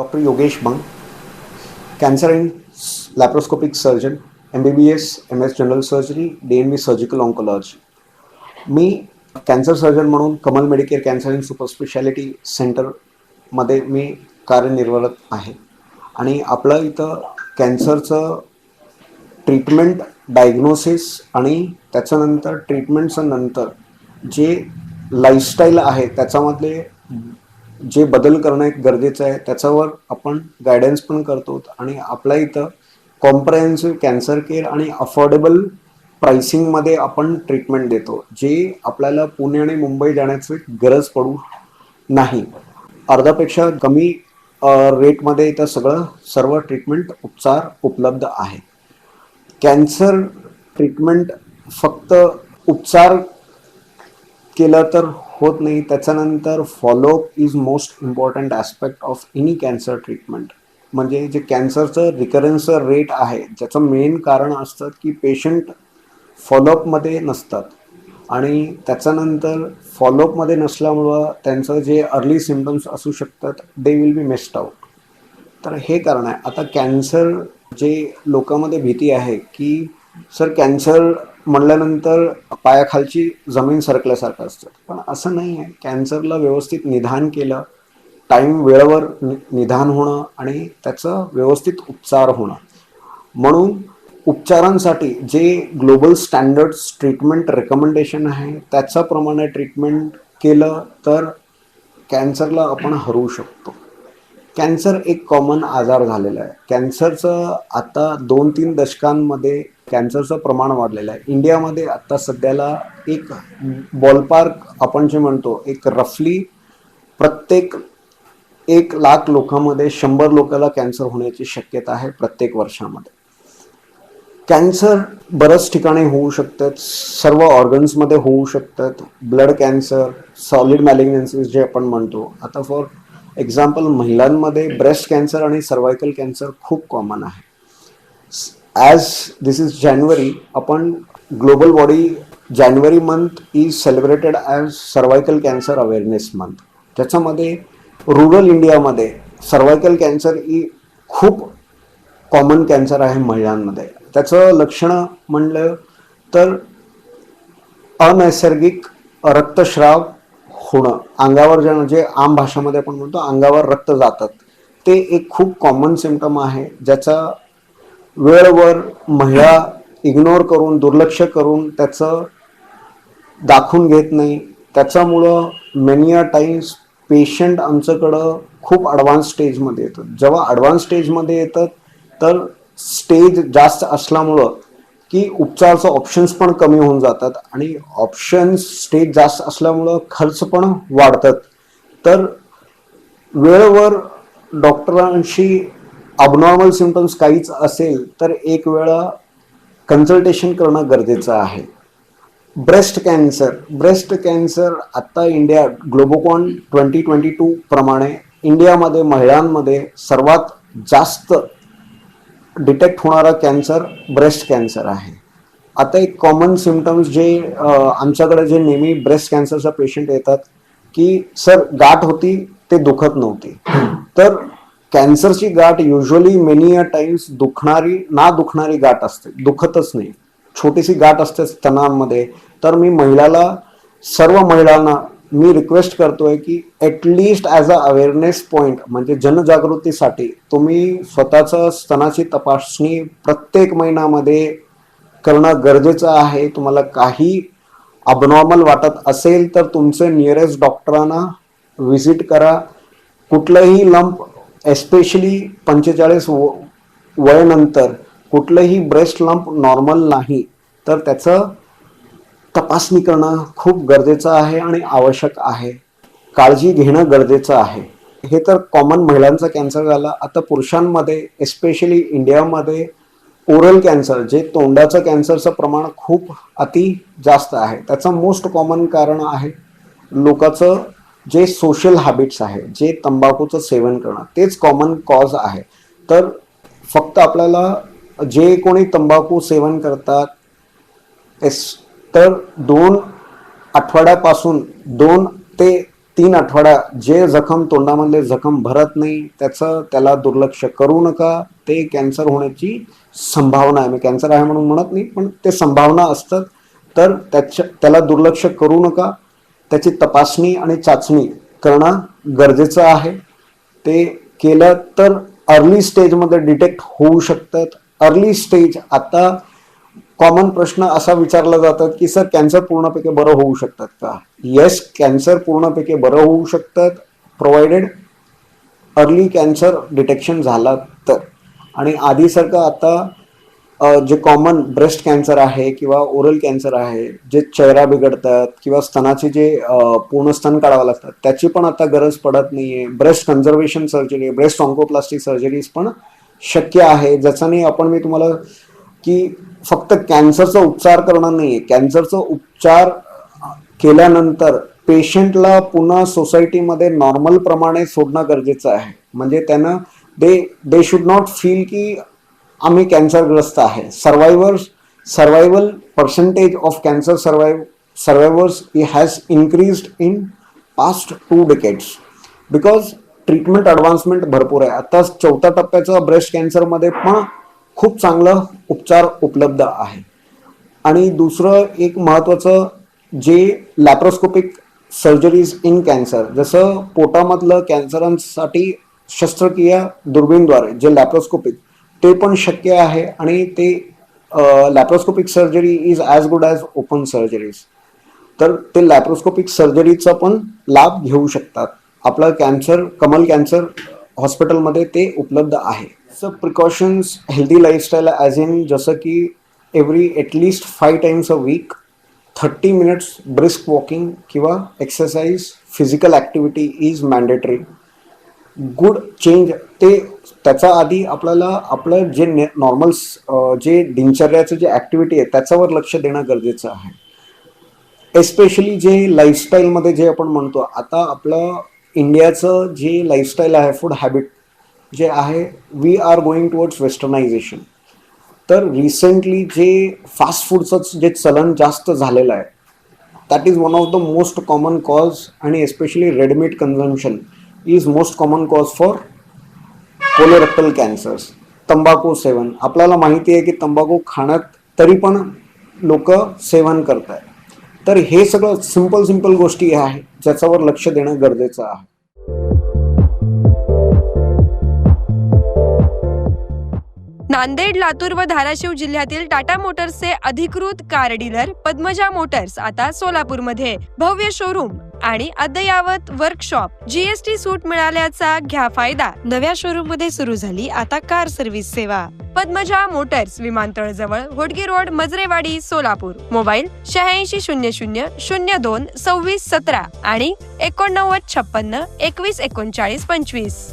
Doctor Yogesh Bang cancer and laparoscopic surgeon M B B S M S general surgery D N B surgical oncology me cancer surgeon म्हणून Kamal Medicare cancer and super speciality सेंटरमध्ये मी कार्यनिर्वरत आहे. आणि आपलं इथं कॅन्सरचं treatment diagnosis आणि त्याच्यानंतर ट्रीटमेंटचं नंतर जे लाईफस्टाईल आहे त्याच्यामधले जे बदल करणं एक गरजेचं आहे त्याच्यावर आपण गायडन्स पण करतो. आणि आपल्या इथं कॉम्प्रहेन्सिव्ह कॅन्सर केअर आणि अफोर्डेबल प्राइसिंगमध्ये आपण ट्रीटमेंट देतो जे आपल्याला पुणे आणि मुंबई जाण्याची गरज पडू नाही. अर्धापेक्षा कमी रेटमध्ये इथं सगळं सर्व ट्रीटमेंट उपचार उपलब्ध आहे. कॅन्सर ट्रीटमेंट फक्त उपचार केलं तर होत नाही. त्याच्यानंतर follow up is most important aspect of any cancer treatment म्हणजे जे कॅन्सरचं रिकरन्सचं रेट आहे ज्याचं मेन कारण असतं की पेशंट फॉलोअपमध्ये नसतात. आणि त्याच्यानंतर फॉलोअपमध्ये नसल्यामुळं त्यांचं जे अर्ली सिम्टम्स असू शकतात they will be missed out तर हे कारण आहे. आता कॅन्सर जे लोकांमध्ये भीती आहे की सर कॅन्सर म्हणल्यानंतर पायाखालची जमीन सरकल्यासारखं असतं. पण असं नाही आहे. कॅन्सरला व्यवस्थित निदान केलं टाईम वेळेवर नि निदान होणं आणि त्याचं व्यवस्थित उपचार होणं. म्हणून उपचारांसाठी जे ग्लोबल स्टँडर्ड्स ट्रीटमेंट रेकमेंडेशन आहे त्याच्याप्रमाणे ट्रीटमेंट केलं तर कॅन्सरला आपण हरवू शकतो. कॅन्सर एक कॉमन आजार झालेला आहे. कॅन्सरचं आता दोन तीन दशकांमध्ये कॅन्सरचं प्रमाण वाढलेलं आहे. इंडियामध्ये आत्ता सध्याला एक बॉलपार्क आपण जे म्हणतो एक रफली प्रत्येक एक लाख लोकांमध्ये शंभर लोकांना कॅन्सर होण्याची शक्यता आहे प्रत्येक वर्षामध्ये. कॅन्सर बऱ्याच ठिकाणी होऊ शकतात सर्व ऑर्गन्समध्ये होऊ शकतात. ब्लड कॅन्सर सॉलिड मॅलिग्नन्सीज जे आपण म्हणतो. आता फॉर एक्झाम्पल महिलांमध्ये ब्रेस्ट कॅन्सर आणि सर्वायकल कॅन्सर खूप कॉमन आहे. ॲज दिस इज जानेवारी आपण global body January month is celebrated as cervical cancer awareness month त्याच्यामध्ये रुरल इंडियामध्ये सर्वायकल कॅन्सर ही खूप कॉमन कॅन्सर आहे महिलांमध्ये. त्याचं लक्षणं म्हणलं तर अनैसर्गिक रक्तस्राव होणं. अंगावर जे जे आम भाषेमध्ये आपण म्हणतो अंगावर रक्त जातात. ते एक खूप कॉमन सिमटम आहे ज्याचा वेळवर महिला इग्नोर करून दुर्लक्ष करून त्याचं दाखवून घेत नाही. त्याच्यामुळं मेनी अ टाईम्स पेशंट आमच्याकडं खूप ॲडव्हान्स स्टेजमध्ये येतात. जेव्हा ॲडव्हान्स स्टेजमध्ये येतात तर स्टेज जास्त असल्यामुळं की उपचारचं ऑप्शन्स पण कमी होऊन जातात आणि ऑप्शन्स स्टेज जास्त असल्यामुळं खर्च पण वाढतात. तर वेळेवर डॉक्टरांशी अबनॉर्मल सिमटम्स काहीच असेल तर एक वेळा कन्सल्टेशन करणं गरजेचं आहे. ब्रेस्ट कॅन्सर ब्रेस्ट कॅन्सर आत्ता India GLOBOCAN twenty twenty two प्रमाणे इंडियामध्ये महिलांमध्ये सर्वात जास्त डिटेक्ट होणारा कॅन्सर ब्रेस्ट कॅन्सर आहे. आता एक कॉमन सिमटम्स जे आमच्याकडे जे नेहमी ब्रेस्ट कॅन्सरचा पेशंट येतात की सर गाठ होती ते दुखत नव्हती. तर कॅन्सरची गाठ युजली मेनी अ टाइम्स दुखणारी ना दुखणारी गाठ असते. दुखतच नाही. छोटीशी गाठ असते स्तनांमध्ये तर मी महिलाला सर्व महिलांना मी रिक्वेस्ट करतोय की at least as a awareness point म्हणजे जनजागृतीसाठी तुम्ही स्वतःचं स्तनाची तपासणी प्रत्येक महिन्यामध्ये करणं गरजेचं आहे. तुम्हाला काही अबनॉर्मल वाटत असेल तर तुमचे नियरेस्ट डॉक्टरांना व्हिजिट करा. कुठलंही लंप एस्पेशली पंचेचाळीस वयनंतर कुठलंही ब्रेस्ट लंप नॉर्मल नाही तर त्याचं तपासणी करणं खूप गरजेचं आहे आणि आवश्यक आहे. काळजी घेणं गरजेचं आहे. हे तर कॉमन महिलांचा कॅन्सर झाला. आता पुरुषांमध्ये एस्पेशली इंडियामध्ये ओरल कॅन्सर जे तोंडाचं कॅन्सरचं प्रमाण खूप अति जास्त आहे. त्याचं मोस्ट कॉमन कारण आहे लोकांचं जे सोशल हॅबिट्स आहे जे तंबाखूचं सेवन करणं तेच कॉमन कॉज आहे. तर फक्त आपल्याला जे कोणी तंबाखू सेवन करतात एस तर दोन आठवड्यापासून दोन ते तीन आठवडा जे जखम तोंडामधले जखम भरत नाही त्याचं त्याला दुर्लक्ष करू नका. ते कॅन्सर होण्याची संभावना आहे. मी कॅन्सर आहे म्हणून म्हणत नाही पण ते संभावना असतात. तर त्याच्या त्याला दुर्लक्ष करू नका. त्याची तपासणी आणि चाचणी करणं गरजेचं आहे. ते केलं तर अर्ली स्टेजमध्ये डिटेक्ट होऊ शकतात. अर्ली स्टेज आता कॉमन प्रश्न असा विचारला जातात की सर कॅन्सर पूर्णपैकी बरं होऊ शकतात का? येस कॅन्सर पूर्णपैकी बरं होऊ शकतात प्रोव्हाइडेड अर्ली कॅन्सर डिटेक्शन झाला तर. आणि आधीसारखं आता जे कॉमन ब्रेस्ट कॅन्सर आहे किंवा ओरल कॅन्सर आहे जे चेहरा बिघडतात किंवा स्तनाचे जे पूर्ण स्तन काढावं लागतात त्याची पण आता गरज पडत नाहीये. Breast conservation surgery breast oncoplastic surgeries पण शक्य आहे. ज्याच्याने आपण मी तुम्हाला की फक्त कॅन्सरचा उपचार करणं नाहीये. कॅन्सरचा उपचार केल्यानंतर पेशंटला पुन्हा सोसायटीमध्ये नॉर्मल प्रमाणे सोडणं गरजेचं आहे. म्हणजे त्यानं they they should not feel की आम्ही कॅन्सरग्रस्त आहे. Survivors survival percentage of cancer survive survivors has increased in past two decades because treatment advancement भरपूर आहे. आता चौथ्या टप्प्याचं ब्रेस्ट कॅन्सरमध्ये पण खूप चांगलं उपचार उपलब्ध आहे. आणि दुसरं एक महत्त्वाचं जे लॅप्रोस्कोपिक सर्जरीज इन कॅन्सर जसं पोटामधलं कॅन्सरांसाठी शस्त्रक्रिया दुर्बीणद्वारे जे लॅप्रोस्कोपिक ते पण शक्य आहे आणि ते laparoscopic surgery is as good as open surgeries तर ते लॅप्रोस्कोपिक सर्जरीचा पण लाभ घेऊ शकतात. आपलं कॅन्सर कमल कॅन्सर हॉस्पिटलमध्ये ते उपलब्ध आहे. Sir precautions healthy lifestyle as in जसं की every at least five times a week thirty minutes brisk walking किंवा exercise physical activity is mandatory good change ते त्याच्या आधी आपल्याला आपलं जे नॉर्मल जे दिनचर्याचं जे ॲक्टिव्हिटी आहे त्याच्यावर लक्ष देणं गरजेचं आहे. एस्पेशली जे लाईफस्टाईलमध्ये जे आपण म्हणतो आता आपलं इंडियाचं जे लाईफस्टाईल आहे फूड हॅबिट जे आहे we are going towards westernization तर रिसेंटली जे फास्ट फूडचं जे चलन जास्त झालेलं आहे that is one of the most common cause आणि especially readymade consumption is most common cause for colorectal cancers तंबाखू सेवन. आपल्याला माहिती आहे की तंबाखू खाण्यात तरी पण लोक सेवन करत आहे तर हे सगळं सिंपल सिंपल गोष्टी आहे ज्याच्यावर लक्ष देणं गरजेचं आहे. नांदेड लातूर व धाराशिव जिल्ह्यातील टाटा मोटर्सचे अधिकृत कार डीलर पद्मजा मोटर्स आता सोलापूरमध्ये. भव्य शोरूम आणि अद्ययावत वर्कशॉप जीएसटी सूट मिळाल्याचा घ्या फायदा. नव्या शोरूममध्ये सुरू झाली आता कार सर्व्हिस सेवा. पद्मजा मोटर्स विमानतळ जवळ होडगी रोड मजरेवाडी सोलापूर. मोबाईल शहाऐंशी शून्य शून्य शून्य दोन सव्वीस सतरा आणि एकोणनव्वद छप्पन्न एकवीस एकोणचाळीस पंचवीस.